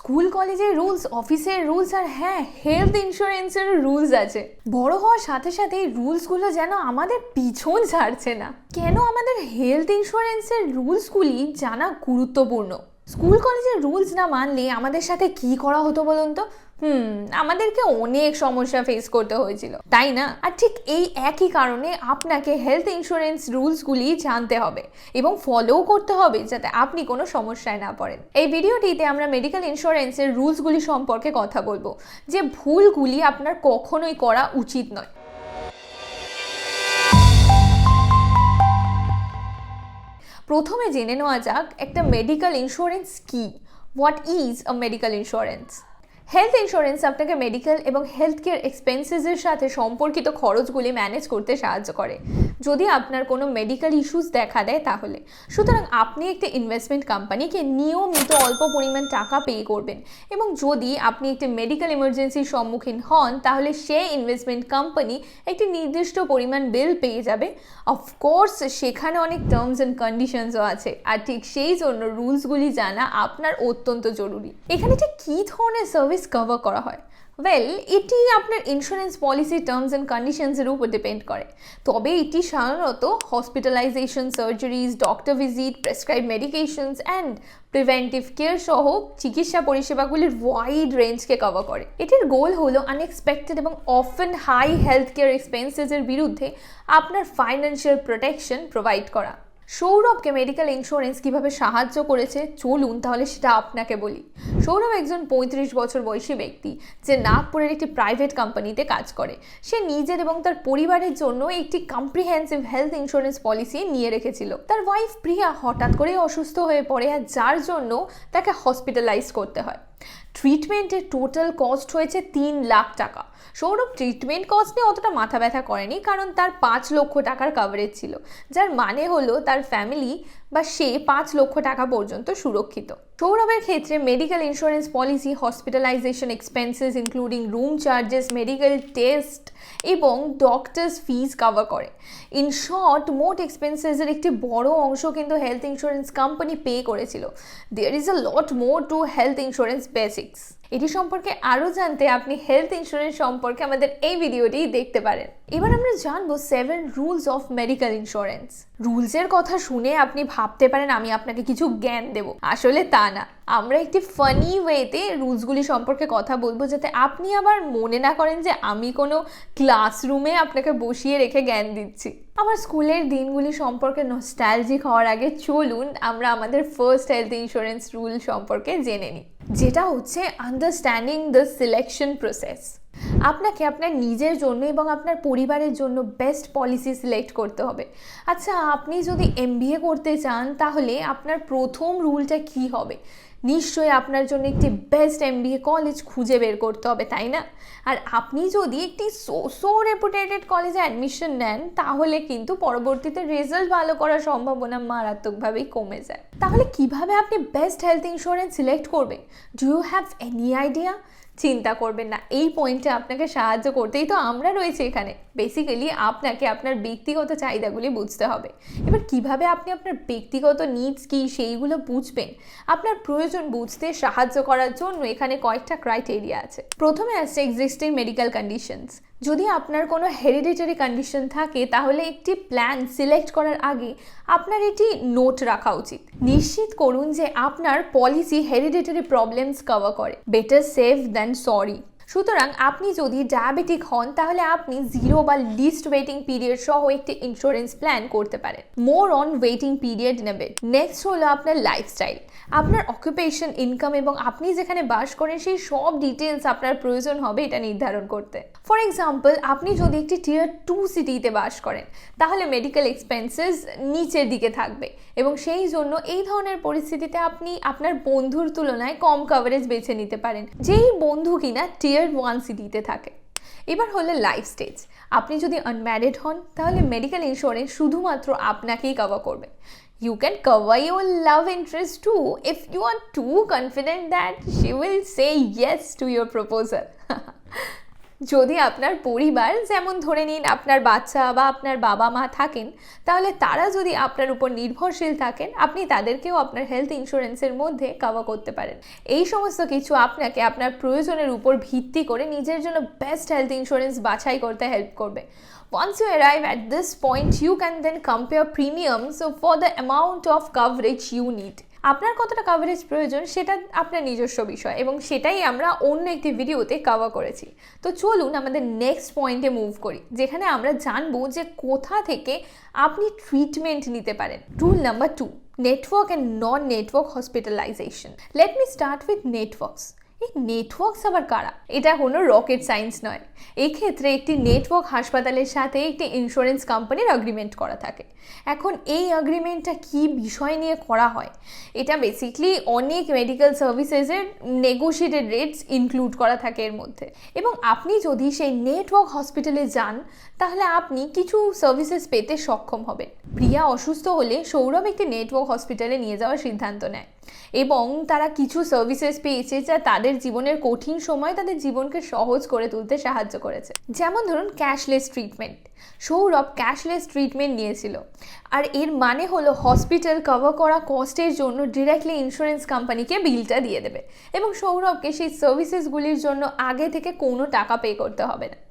School, কলেজের rules, অফিসের rules আর হ্যাঁ হেলথ ইন্স্যুরেন্সের রুলস আছে। বড় হওয়ার সাথে সাথে এই রুলসগুলো যেন আমাদের পিছন ছাড়ছে না। কেন আমাদের হেলথ ইন্স্যুরেন্সের রুলসগুলি জানা গুরুত্বপূর্ণ? স্কুল, কলেজের রুলস না মানলে আমাদের সাথে কি করা হতো বলুন তো? হুম, আমাদেরকে অনেক সমস্যা ফেস করতে হয়েছিল। তাই না? আর ঠিক এই একই কারণে আপনাকে হেলথ ইন্স্যুরেন্স রুলসগুলি জানতে হবে এবং ফলোও করতে হবে যাতে আপনি কোনো সমস্যায় না পড়েন। এই ভিডিওটিতে আমরা মেডিকেল ইন্স্যুরেন্সের রুলসগুলি সম্পর্কে কথা বলব, যে ভুলগুলি আপনার কখনোই করা উচিত নয়। প্রথমে জেনে নেওয়া যাক একটা মেডিকেল ইন্স্যুরেন্স কি। What is a medical insurance health insurance আপনাকে মেডিকেল এবং হেলথ কেয়ার এক্সপেন্সেসের সাথে সম্পর্কিত খরচগুলি ম্যানেজ করতে সাহায্য করে। যদি আপনার কোনো মেডিকেল ইস্যুস দেখা দেয় তাহলে। সুতরাং আপনি একটি ইনভেস্টমেন্ট কোম্পানিকে নিয়মিত অল্প পরিমাণ টাকা পে করবেন এবং যদি আপনি একটি মেডিকেল ইমার্জেন্সির সম্মুখীন হন, তাহলে সেই ইনভেস্টমেন্ট কোম্পানি একটি নির্দিষ্ট পরিমাণ বিল পেয়ে যাবে। অফকোর্স সেখানে অনেক টার্মস অ্যান্ড কন্ডিশনসও আছে। আর ঠিক সেই জন্য রুলসগুলি জানা আপনার অত্যন্ত জরুরি। এখানে ঠিক কী ধরনের সার্ভিস কভার করা হয়। ওয়েল এটি আপনার ইন্স্যুরেন্স পলিসি টার্মস অ্যান্ড কন্ডিশনসের উপর ডিপেন্ড করে। তবে এটি সাধারণত hospitalisation surgeries doctor visit prescribe medications and preventive care সহ চিকিৎসা পরিষেবাগুলির ওয়াইড রেঞ্জকে কভার করে। এটির গোল হলো আনএক্সপেক্টেড এবং অফেন হাই হেলথ কেয়ার এক্সপেন্সেসের বিরুদ্ধে আপনার ফাইন্যান্সিয়াল প্রোটেকশন প্রোভাইড করা। সৌরভকে মেডিকেল ইন্স্যুরেন্স কীভাবে সাহায্য করেছে, চলুন তাহলে সেটা আপনাকে বলি। সৌরভ একজন পঁয়ত্রিশ বছর বয়সী ব্যক্তি, যে নাগপুরের একটি প্রাইভেট কোম্পানিতে কাজ করে। সে নিজের এবং তার পরিবারের জন্য একটি কম্প্রিহেন্সিভ হেলথ ইন্স্যুরেন্স পলিসি নিয়ে রেখেছিল। তার ওয়াইফ প্রিয়া হঠাৎ করেই অসুস্থ হয়ে পড়ে আর যার জন্য তাকে হসপিটালাইজ করতে হয়। ট্রিটমেন্টের টোটাল কস্ট হয়েছে তিন লাখ টাকা। সৌরভ ট্রিটমেন্ট কস্ট নিয়ে অতটা মাথা ব্যথা করেনি, কারণ তার পাঁচ লক্ষ টাকার কাভারেজ ছিল। যার মানে হলো তার ফ্যামিলি বা সে পাঁচ লক্ষ টাকা পর্যন্ত সুরক্ষিত। সৌরভের ক্ষেত্রে medical insurance policy hospitalisation expenses including room charges medical test এবং ডক্টরস ফিজ কভার করে। ইন শর্ট মোট এক্সপেন্সেসের একটি বড় অংশ কিন্তু হেলথ ইন্স্যুরেন্স কোম্পানি পে করেছিল। There is a lot more to health insurance basics এটি সম্পর্কে আরও জানতে আপনি হেলথ ইন্স্যুরেন্স সম্পর্কে আমাদের এই ভিডিওটি দেখতে পারেন। এবার আমরা জানব seven rules of medical insurance রুলসের কথা শুনে আপনি ভাবতে পারেন, আমি আপনাকে কিছু জ্ঞান দেব। আসলে তা না। আমরা একটি ফানি ওয়েতে রুলসগুলি সম্পর্কে কথা বলব, যাতে আপনি আবার মনে না করেন যে আমি কোনো ক্লাসরুমে আপনাকে বসিয়ে রেখে জ্ঞান দিচ্ছি। আমার স্কুলের দিনগুলি সম্পর্কে নস্টালজিক হওয়ার আগে চলুন আমরা আমাদের ফার্স্ট হেলথ ইন্স্যুরেন্স রুল সম্পর্কে জেনে নিই। যেটা হচ্ছে আন্ডারস্ট্যান্ডিং দ্য সিলেকশন প্রসেস আপনাকে আপনার নিজের জন্য এবং আপনার পরিবারের জন্য বেস্ট পলিসি সিলেক্ট করতে হবে। আচ্ছা আপনি যদি এম করতে চান, তাহলে আপনার প্রথম রুলটা কি হবে? নিশ্চয়ই আপনার জন্য একটি বেস্ট এমবিএ কলেজ খুঁজে বের করতে হবে, তাই না? আর আপনি যদি একটি সো সো রেপুটেটেড কলেজে অ্যাডমিশন নেন, তাহলে কিন্তু পরবর্তীতে রেজাল্ট ভালো করার সম্ভাবনা মারাত্মকভাবেই কমে যায়। তাহলে কীভাবে আপনি বেস্ট হেলথ ইন্স্যুরেন্স সিলেক্ট করবেন? Do you have any idea চিন্তা করবেন না। এই পয়েন্টে আপনাকে সাহায্য করতেই তো আমরা রয়েছি এখানে। বেসিক্যালি আপনাকে আপনার ব্যক্তিগত চাহিদাগুলি বুঝতে হবে। এবার কীভাবে আপনি আপনার ব্যক্তিগত নিডস কী সেইগুলো বুঝবেন? আপনার প্রয়োজন বুঝতে সাহায্য করার জন্য এখানে কয়েকটা ক্রাইটেরিয়া আছে। প্রথমে আসছে এক্সিস্টিং মেডিকেল কন্ডিশনস যদি আপনার কোনো হেরিডিটারি কন্ডিশন থাকে, তাহলে একটি প্ল্যান সিলেক্ট করার আগে আপনার এটি নোট রাখা উচিত। নিশ্চিত করুন যে আপনার পলিসি হেরিডিটারি প্রবলেমস কভার করে। বেটার সেফ দেন সরি সুতরাং আপনি যদি ডায়াবেটিক হন, তাহলে আপনি জিরো বা লিস্ট ওয়েটিং পিরিয়ড সহ একটি ইন্স্যুরেন্স প্ল্যান করতে পারেন। মোর অন ওয়েটিং পিরিয়ড নেবে। নেক্সট হলো আপনার লাইফস্টাইল আপনার অকুপেশন ইনকাম এবং আপনি যেখানে বাস করেন, সেই সব ডিটেলস আপনার প্রয়োজন হবে এটা নির্ধারণ করতে। ফর এক্সাম্পল আপনি যদি একটি টিয়ার টু সিটিতে বাস করেন, তাহলে মেডিকেল এক্সপেন্সেস নিচের দিকে থাকবে এবং সেই জন্য এই ধরনের পরিস্থিতিতে আপনি আপনার বন্ধুর তুলনায় কম কভারেজ বেছে নিতে পারেন। যেই বন্ধু কিনা টিয়ার টিয়ার ওয়ান সিটিতে থাকে। এবার হলে লাইফ স্টেজ আপনি যদি আনম্যারিড হন, তাহলে মেডিকেল ইন্স্যুরেন্স শুধুমাত্র আপনাকেই কভার করবে। You can cover your love interest too if you are too confident that she will say yes to your proposal যদি আপনার পরিবার যেমন ধরে নিন আপনার বাচ্চা বা আপনার বাবা মা থাকেন তাহলে তারা যদি আপনার উপর নির্ভরশীল থাকেন আপনি তাদেরকেও আপনার হেলথ ইন্স্যুরেন্সের মধ্যে কভার করতে পারেন এই সমস্ত কিছু আপনাকে আপনার প্রয়োজনের উপর ভিত্তি করে নিজের জন্য বেস্ট হেলথ ইন্স্যুরেন্স বাছাই করতে হেল্প করবে Once you arrive at this point, you can then compare premiums for the amount of coverage you need. আপনার কতটা কাভারেজ প্রয়োজন সেটা আপনার নিজস্ব বিষয় এবং সেটাই আমরা অন্য একটি ভিডিওতে কাভার করেছি। তো চলুন আমাদের নেক্সট পয়েন্টে মুভ করি, যেখানে আমরা জানব যে কোথা থেকে আপনি ট্রিটমেন্ট নিতে পারেন। Rule number two network and non network hospitalisation let me start with networks এই নেটওয়ার্কস আবার কারা? এটা কোনো রকেট সায়েন্স নয়। এক্ষেত্রে একটি নেটওয়ার্ক হাসপাতালের সাথে একটি ইন্স্যুরেন্স কোম্পানির অ্যাগ্রিমেন্ট করা থাকে। এখন এই অ্যাগ্রিমেন্টটা কি বিষয় নিয়ে করা হয়? এটা বেসিকলি অনেক মেডিকেল সার্ভিসেসের নেগোশিয়েটেড রেটস ইনক্লুড করা থাকে এর মধ্যে। এবং আপনি যদি সেই নেটওয়ার্ক হসপিটালে যান, তাহলে আপনি কিছু সার্ভিসেস পেতে সক্ষম হবেন। প্রিয়া অসুস্থ হলে সৌরভ একটি নেটওয়ার্ক হসপিটালে নিয়ে যাওয়ার সিদ্ধান্ত নেয়। এবং তারা কিছু সার্ভিসেস পেয়েছে যা তাদের জীবনের কঠিন সময় তাদের জীবনকে সহজ করে তুলতে সাহায্য করেছে। যেমন ধরুন cashless treatment Sourav cashless treatment নিয়েছিল। আর এর মানে হলো হসপিটাল কভার করা কস্টের জন্য ডিরেক্টলি ইন্স্যুরেন্স কোম্পানিকে বিলটা দিয়ে দেবে। এবং সৌরভকে সেই সার্ভিসেসগুলির জন্য আগে থেকে কোনো টাকা পে করতে হবে না।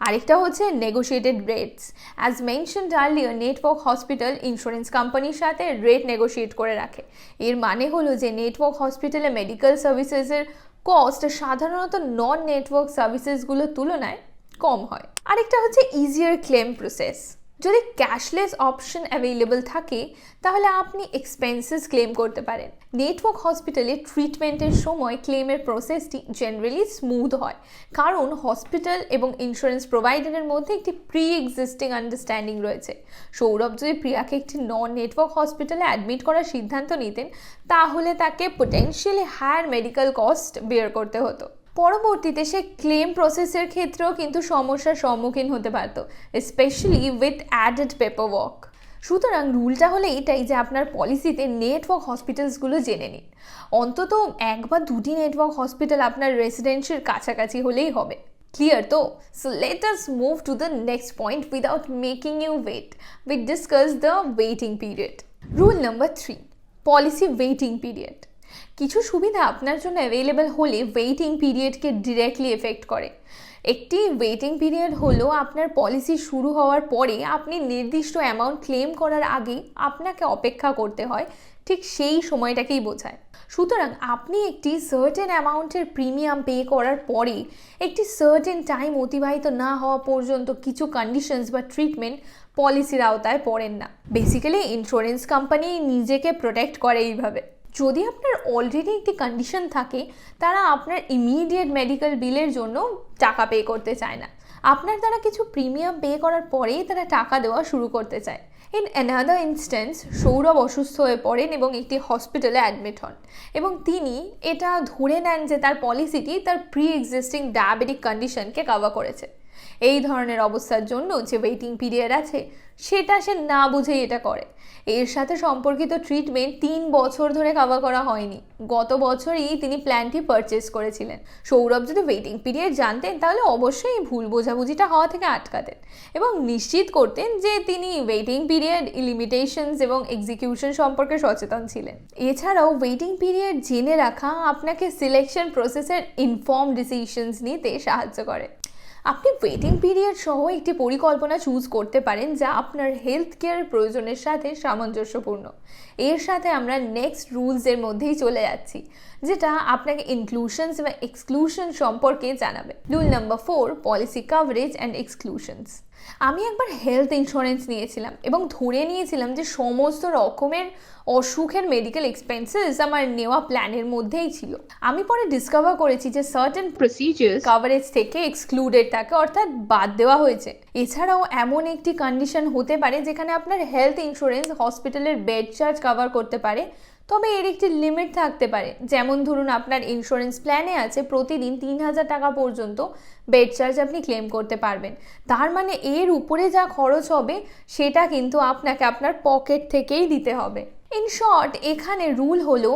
আরেকটা হচ্ছে negotiated rates as mention earlier network hospital insurance কোম্পানির সাথে রেট নেগোসিয়েট করে রাখে। এর মানে হলো যে নেটওয়ার্ক হসপিটালে মেডিকেল সার্ভিসেসের কস্ট সাধারণত নন নেটওয়ার্ক সার্ভিসেসগুলোর তুলনায় কম হয়। আরেকটা হচ্ছে ইজিয়ার ক্লেম প্রসেস যদি ক্যাশলেস অপশন অ্যাভেলেবল থাকে, তাহলে আপনি এক্সপেন্সেস ক্লেম করতে পারেন। নেটওয়ার্ক হসপিটালে ট্রিটমেন্টের সময় ক্লেমের প্রসেসটি জেনারেলি স্মুথ হয়। কারণ হসপিটাল এবং ইন্স্যুরেন্স প্রোভাইডারের মধ্যে একটি প্রি এক্সিস্টিং আন্ডারস্ট্যান্ডিং রয়েছে। সৌরভ যদি প্রিয়াকে একটি নন নেটওয়ার্ক হসপিটালে অ্যাডমিট করার সিদ্ধান্ত নিতেন, তাহলে তাকে potentially higher medical cost bear করতে হতো। পরবর্তীতে সে ক্লেম প্রসেসের ক্ষেত্রেও কিন্তু সমস্যার সম্মুখীন হতে পারতো specially with added paper work সুতরাং রুলটা হলে এটাই যে আপনার পলিসিতে নেটওয়ার্ক হসপিটালসগুলো জেনে নিন। অন্তত এক বা দুটি নেটওয়ার্ক হসপিটাল আপনার রেসিডেন্সির কাছাকাছি হলেই হবে। ক্লিয়ার তো? So let us move to the next point without making you wait we discuss the waiting period rule number three policy waiting period কিছু সুবিধা আপনার জন্য অ্যাভেলেবেল হলে ওয়েটিং পিরিয়ডকে ডিরেক্টলি এফেক্ট করে। একটি ওয়েটিং পিরিয়ড হলো আপনার পলিসি শুরু হওয়ার পরে আপনি নির্দিষ্ট অ্যামাউন্ট ক্লেম করার আগে আপনাকে অপেক্ষা করতে হয়, ঠিক সেই সময়টাকেই বোঝায়। সুতরাং আপনি একটি সার্টেন অ্যামাউন্টের প্রিমিয়াম পে করার পরে একটি সার্টেন টাইম অতিবাহিত না হওয়া পর্যন্ত কিছু কন্ডিশনস বা ট্রিটমেন্ট পলিসির আওতায় পড়েন না। বেসিক্যালি ইন্স্যুরেন্স কোম্পানি নিজেকে প্রোটেক্ট করে এইভাবে। যদি আপনার অলরেডি একটি কন্ডিশন থাকে, তারা আপনার ইমিডিয়েট মেডিকেল বিলের জন্য টাকা পে করতে চায় না। আপনার দ্বারা কিছু প্রিমিয়াম পে করার পরেই তারা টাকা দেওয়া শুরু করতে চায়। ইন অ্যানাদার ইনস্ট্যান্স সৌরভ অসুস্থ হয়ে পড়েন এবং একটি হসপিটালে অ্যাডমিট হন। এবং তিনি এটা ধরে নেন যে তার পলিসিটি তার প্রি এক্সিস্টিং ডায়াবেটিক কন্ডিশনকে কাভার করেছে। এই ধরনের অবস্থার জন্য যে ওয়েটিং পিরিয়ড আছে সেটা সে না বুঝেই এটা করে। এর সাথে সম্পর্কিত ট্রিটমেন্ট তিন বছর ধরে কাভার করা হয়নি। গত বছরই তিনি প্ল্যানটি পারচেস করেছিলেন। সৌরভ যদি ওয়েটিং পিরিয়ড জানতেন, তাহলে অবশ্যই ভুল বোঝাবুঝিটা হওয়া থেকে আটকাতেন এবং নিশ্চিত করতেন যে তিনি ওয়েটিং পিরিয়ড লিমিটেশনস এবং এক্সিকিউশন সম্পর্কে সচেতন ছিলেন। এছাড়াও ওয়েটিং পিরিয়ড জেনে রাখা আপনাকে সিলেকশন প্রসেসের ইনফর্ম ডিসিশনস নিতে সাহায্য করে। আপনি ওয়েটিং পিরিয়ড সহ একটি পরিকল্পনা চুজ করতে পারেন যা আপনার হেলথ কেয়ার প্রয়োজনের সাথে সামঞ্জস্যপূর্ণ। এর সাথে আমরা নেক্সট রুলসের মধ্যেই চলে যাচ্ছি, যেটা আপনাকে ইনক্লুশনস বা এক্সক্লুশন সম্পর্কে জানাবে। Rule number four policy coverage and exclusions আমি একবার হেলথ ইন্স্যুরেন্স নিয়েছিলাম এবং ধরে নিয়েছিলাম যে সমস্ত রকমের অসুখের মেডিকেল এক্সপেন্সেস আমার নেওয়া প্ল্যানের মধ্যেই ছিল। আমি পরে ডিসকভার করেছি যে সার্টেন প্রসিজার্স কাভারেজ থেকে এক্সক্লুডেড থাকে অর্থাৎ বাদ দেওয়া হয়েছে। এছাড়াও এমন একটি কন্ডিশন হতে পারে যেখানে আপনার হেলথ ইন্স্যুরেন্স হসপিটালের বেড চার্জ কভার করতে পারে। তবে এর একটি লিমিট থাকতে পারে। যেমন ধরুন আপনার ইন্স্যুরেন্স প্ল্যানে আছে প্রতিদিন তিন হাজার টাকা পর্যন্ত বেড চার্জ আপনি ক্লেম করতে পারবেন। তার মানে এর উপরে যা খরচ হবে সেটা কিন্তু আপনাকে আপনার পকেট থেকেই দিতে হবে। ইন শর্ট এখানে রুল হলো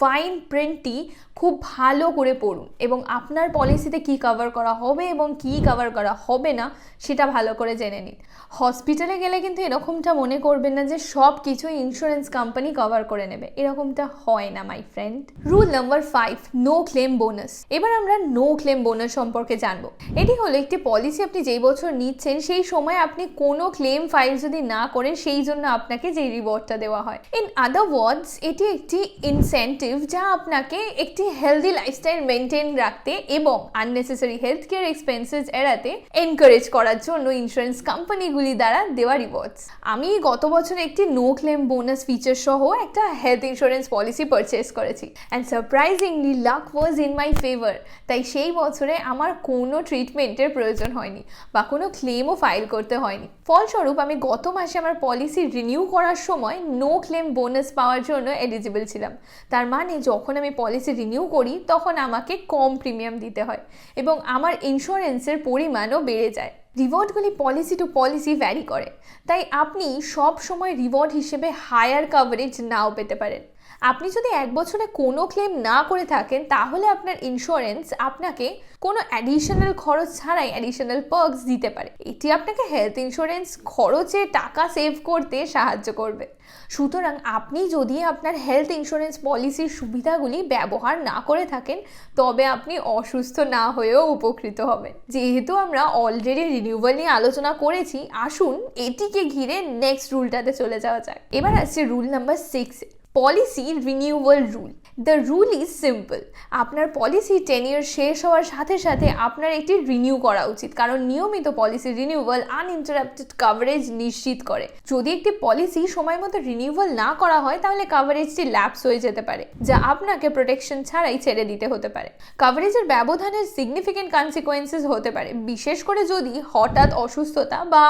ফাইন প্রিন্টটি খুব ভালো করে পড়ুন এবং আপনার পলিসিতে কি কভার করা হবে এবং কি কভার করা হবে না সেটা ভালো করে জেনে নিন। হসপিটালে গেলে কিন্তু এরকমটা মনে করবেন না যে সব কিছু ইন্স্যুরেন্স কোম্পানি কভার করে নেবে। এরকমটা হয় না my friend rule number five no claim bonus এবার আমরা নো ক্লেম বোনাস সম্পর্কে জানব। এটি হলো একটি পলিসি আপনি যেই বছর নিচ্ছেন, সেই সময় আপনি কোনো ক্লেম ফাইল যদি না করেন, সেই জন্য আপনাকে যেই রিওয়ার্ডটা দেওয়া হয়। ইন আদার ওয়ার্ডস এটি একটি ইনসেন্টিভ যা আপনাকে একটি হেলদি লাইফস্টাইল মেনটেন রাখতে এবং আননেসেসারি হেলথ কেয়ার এক্সপেন্সেস এড়াতে এনকারেজ করার জন্য ইন্স্যুরেন্স কোম্পানিগুলি দ্বারা দেওয়া রিওয়ার্ডস আমি গত বছর একটি নো ক্লেম বোনাস ফিচার সহ একটা হেলথ ইন্স্যুরেন্স পলিসি পারচেস করেছি। And surprisingly luck was in my favour তাই সেই বছরে আমার কোনো ট্রিটমেন্টের প্রয়োজন হয়নি বা কোনো ক্লেমও ফাইল করতে হয়নি। ফলস্বরূপ, আমি গত মাসে আমার পলিসি রিনিউ করার সময় নো ক্লেম বোনাস পাওয়ার জন্য এলিজিবল ছিলাম। তার মানে যখন আমি পলিসি রিনিউ করি, তখন আমাকে কম প্রিমিয়াম দিতে হয় এবং আমার ইন্স্যুরেন্সের পরিমাণও বেড়ে যায়। রিওয়ার্ডগুলি পলিসি টু পলিসি ভ্যারি করে। তাই আপনি সব সময় রিওয়ার্ড হিসেবে হায়ার কাভারেজ নাও পেতে পারেন। আপনি যদি এক বছরে কোনো ক্লেম না করে থাকেন, তাহলে আপনার ইন্স্যুরেন্স আপনাকে কোনো অ্যাডিশনাল খরচ ছাড়াই অ্যাডিশনাল পার্কস দিতে পারে। এটি আপনাকে হেলথ ইন্স্যুরেন্স খরচে টাকা সেভ করতে সাহায্য করবে। সুতরাং আপনি যদি আপনার হেলথ ইন্স্যুরেন্স পলিসির সুবিধাগুলি ব্যবহার না করে থাকেন, তবে আপনি অসুস্থ না হয়েও উপকৃত হবেন। যেহেতু আমরা অলরেডি রিনিউভাল নিয়ে আলোচনা করেছি, আসুন এটিকে ঘিরে নেক্সট রুলটাতে চলে যাওয়া যাক। এবার আসছে rule number six policy renewal rule the rule is simple আপনার পলিসি টেন ইয়ার শেষ হওয়ার সাথে সাথে আপনার এটি রিনিউ করা উচিত। কারণ নিয়মিত পলিসি রিনিউয়াল আনইন্টারাপ্টেড কাভারেজ নিশ্চিত করে। যদি একটি পলিসি সময় মতো রিনিউয়াল না করা হয়, তাহলে কাভারেজটি ল্যাপস হয়ে যেতে পারে, যা আপনাকে প্রোটেকশন ছাড়াই ছেড়ে দিতে হতে পারে। কাভারেজের ব্যবধানের সিগনিফিকেন্ট কনসিকোয়েন্সেস হতে পারে। বিশেষ করে যদি হঠাৎ অসুস্থতা বা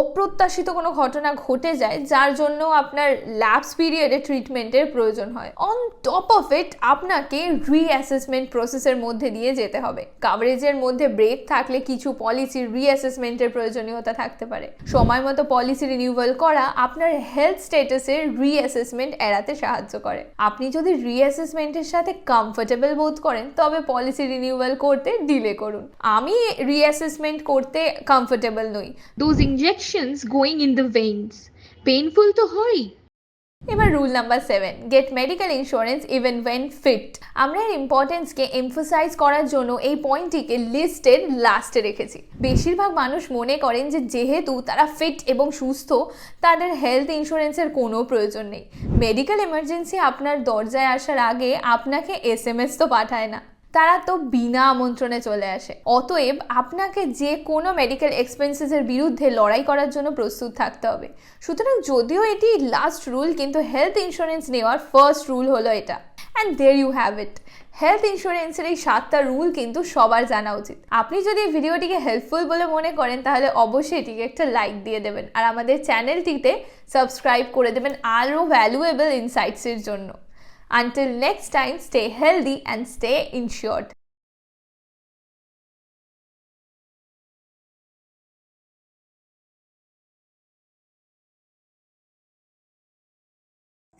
অপ্রত্যাশিত কোনো ঘটনা ঘটে যায়, যার জন্য আপনার ল্যাপস পিরিয়ডে ট্রিটমেন্টের প্রয়োজন হয়। অন টপ অফ ইট আপনাকে রিঅ্যাসেসমেন্ট প্রসেসের মধ্যে দিয়ে যেতে হবে। কাভারেজের মধ্যে ব্রেক থাকলে কিছু পলিসির রিঅ্যাসেসমেন্টের প্রয়োজনীয়তা থাকতে পারে। সময় মতো পলিসি রিনিউয়াল করা আপনার হেলথ স্ট্যাটাসের রিঅ্যাসেসমেন্ট এড়াতে সাহায্য করে। আপনি যদি রিঅ্যাসেসমেন্টের সাথে কমফোর্টেবল বোধ করেন, তবে পলিসি রিনিউয়াল করতে ডিলে করুন। আমি রিঅ্যাসেসমেন্ট করতে কমফোর্টেবল নই। Those injections going in the veins. Painful তো হয় এবার rule number seven get medical insurance even when fit আমরা এর ইম্পর্টেন্সকে এমফোসাইজ করার জন্য এই পয়েন্টটিকে লিস্টের লাস্টে রেখেছি। বেশিরভাগ মানুষ মনে করেন যে যেহেতু তারা ফিট এবং সুস্থ, তাদের হেলথ ইন্স্যুরেন্সের কোনো প্রয়োজন নেই। মেডিকেল এমার্জেন্সি আপনার দরজায় আসার আগে আপনাকে এস এম এস তো পাঠায় না। তারা তো বিনা আমন্ত্রণে চলে আসে। অতএব আপনাকে যে কোনো মেডিকেল এক্সপেন্সেসের বিরুদ্ধে লড়াই করার জন্য প্রস্তুত থাকতে হবে। সুতরাং যদিও এটি লাস্ট রুল কিন্তু হেলথ ইন্স্যুরেন্স নেওয়ার ফার্স্ট রুল হলো এটা। And there you have it health ইন্স্যুরেন্সের এই সাতটা রুল কিন্তু সবার জানা উচিত। আপনি যদি ভিডিওটিকে হেল্পফুল বলে মনে করেন, তাহলে অবশ্যই এটিকে একটা লাইক দিয়ে দেবেন। আর আমাদের চ্যানেলটিতে সাবস্ক্রাইব করে দেবেন আরও ভ্যালুয়েবল ইনসাইটসের জন্য। Until next time, stay healthy and stay insured.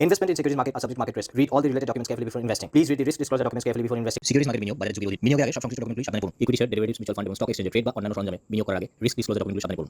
Investment in securities market are subject to market risk. Read all the related documents carefully before investing. Please read the risk disclosure documents carefully before investing. Securities market বিনিয়োগ বাজারে ঝুঁকি অধিক বিনিয়োগের আগে সব সংশ্লিষ্ট ডকুমেন্টগুলি সাবধানে পড়ুন equity share derivatives mutual fund এবং স্টক এক্সচেঞ্জে ট্রেড বা অন্যান্য সরঞ্জামে বিনিয়োগ করার আগে রিস্ক ডিসক্লোজার ডকুমেন্টগুলি সাবধানে পড়ুন